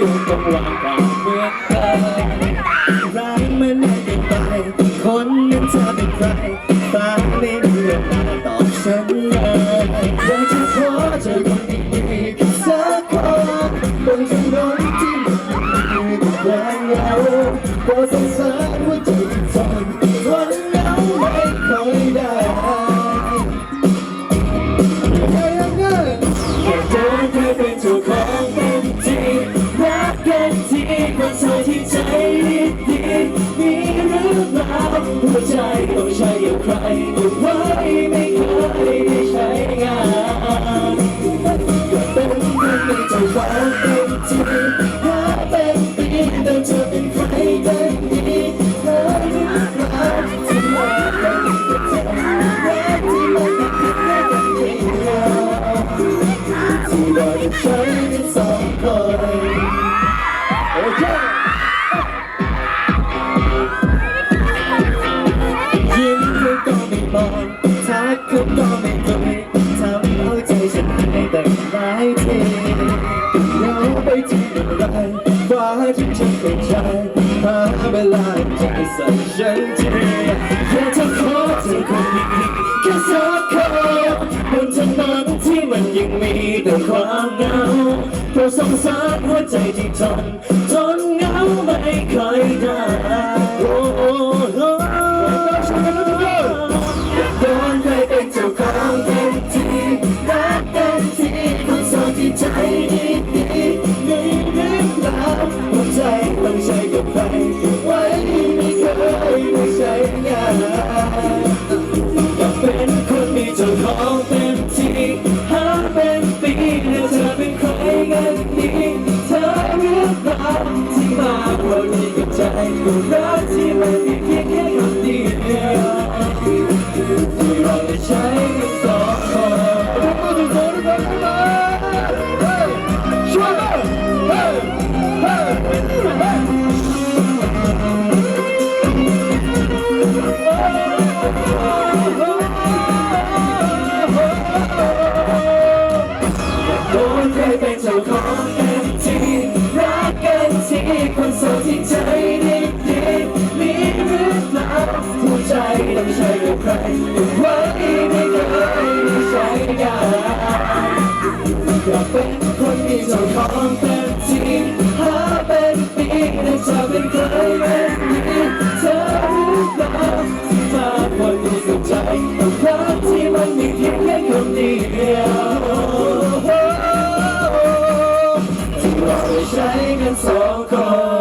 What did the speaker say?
รู้ต้องวางความเมื่อกันรักเมื่อไหร่เป็นไปคนนั้นจะเป็นใครตาไม่เลือนตอบฉันเลยอยากจะขอเจอคนดีๆสักคนบนถนนที่มันมีแต่ความเหงาก็สงสารหัวใจ ต้องใช้กับใครก็ไว้ไม่เคยได้ใช้งานก็เป็นคนมีเจ้าของเต็มที่หาเป็นปีแต่เธอเป็นใครกันดีเธอรือเปล่าที่มาเป็นเธอรักที่มันเป็นแค่กันเดีที่เราได้ใช้กันสองคนโอเคายทีเราไปที่ไหนฟ้าที่ฉันเป็นใจหาเวลาใจใส่ฉันทีแค่จะขอเธอคนดีแค่สักคนบนถนนที่มันยังมีแต่ความเหงาเพราะสงสารหัวใจที่ทนทนเหงาไม่ค่อยได้โอ้โอ้ เลือกเราที่มาเพราะดีกับใจกูรักที่มันมี อยากเป็นคนมีเจ้าของเต็มที่หาเป็นปีแต่จะเป็นใครเป็นนี้เธอรือเล่างมากกว่านี้กับใจกับรักที่มันมีเพียงแค่คนเดียวที่เราใช้กันสองคน